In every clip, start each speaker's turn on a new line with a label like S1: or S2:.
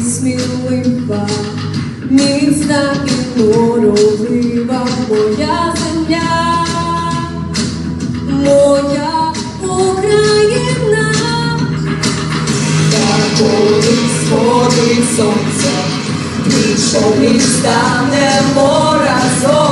S1: смілива, міцна і норовлива моя земля, моя Україна, та коли сходить сонце, пішов і станемо разом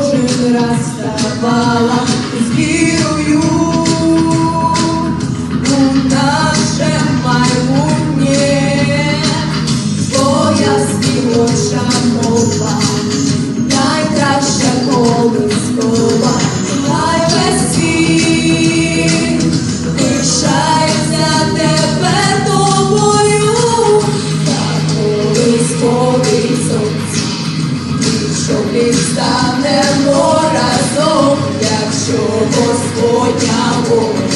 S1: esposo.